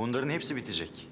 Bunların hepsi bitecek.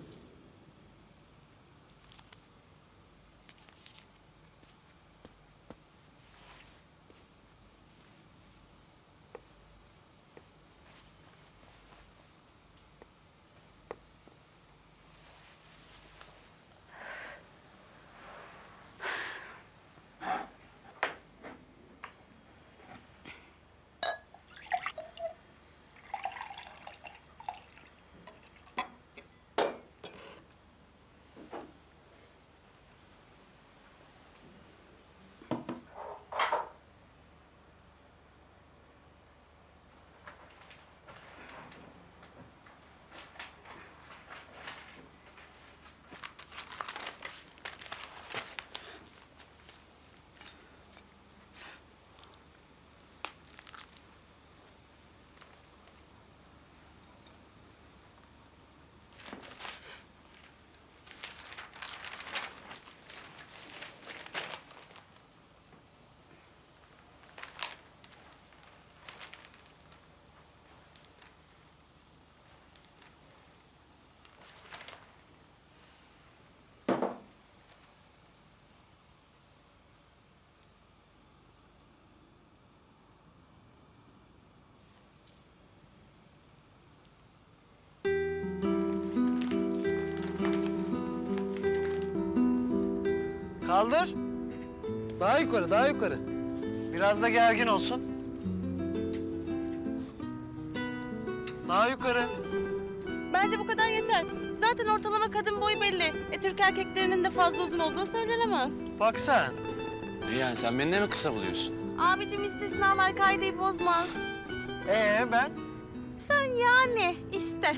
Kaldır. Daha yukarı, daha yukarı. Biraz da gergin olsun. Daha yukarı. Bence bu kadar yeter. Zaten ortalama kadın boyu belli. E, Türk erkeklerinin de fazla uzun olduğu söylenemez. Bak sen. Ne yani sen beni de mi kısa buluyorsun? Abicim istisnalar kaideyi bozmaz. Ee ben? Sen yani işte.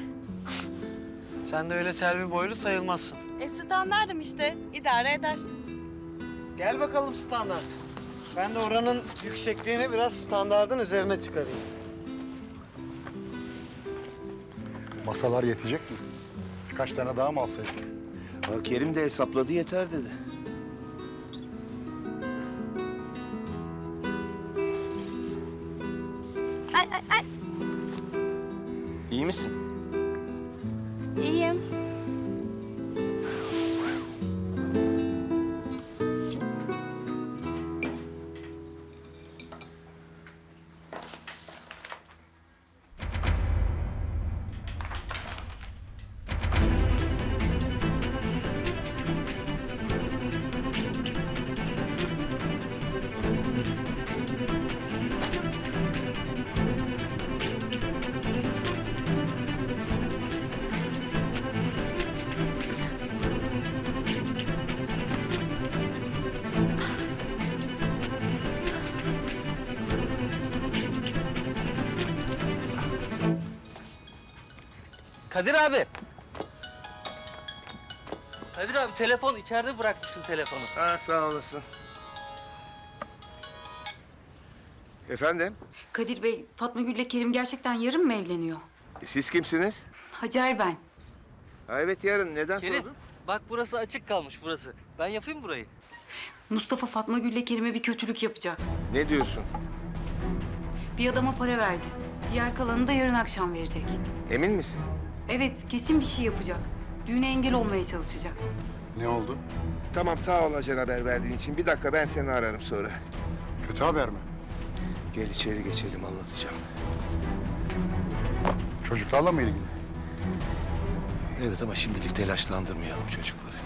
Sen de öyle Selvi boylu sayılmazsın. E standardım işte. idare eder. Gel bakalım standart. Ben de oranın yüksekliğini biraz standardın üzerine çıkarayım. Masalar yetecek mi? Birkaç tane daha mı alsaydık? Ha, Kerim de hesapladı yeter dedi. Ay ay ay. İyi misin? Kadir abi. Kadir abi telefon içeride bırakmışsın telefonu. Ha sağ olasın. Efendim? Kadir Bey, Fatma Gül'le Kerim gerçekten yarın mı evleniyor? E, Siz kimsiniz? Hacer ben. Ha evet yarın. Neden Kerim sordun? bak burası açık kalmış burası. Ben yapayım burayı. Mustafa Fatma Gül'le Kerim'e bir kötülük yapacak. Ne diyorsun? Bir adama para verdi. Diğer kalanını da yarın akşam verecek. Emin misin? Evet, kesin bir şey yapacak. Düğüne engel olmaya çalışacak. Ne oldu? Tamam sağ ol Hacer haber verdiğin için. Bir dakika ben seni ararım sonra. Kötü haber mi? Gel içeri geçelim anlatacağım. Çocuklarla mı ilgili? Evet ama şimdilik telaşlandırmayalım çocukları.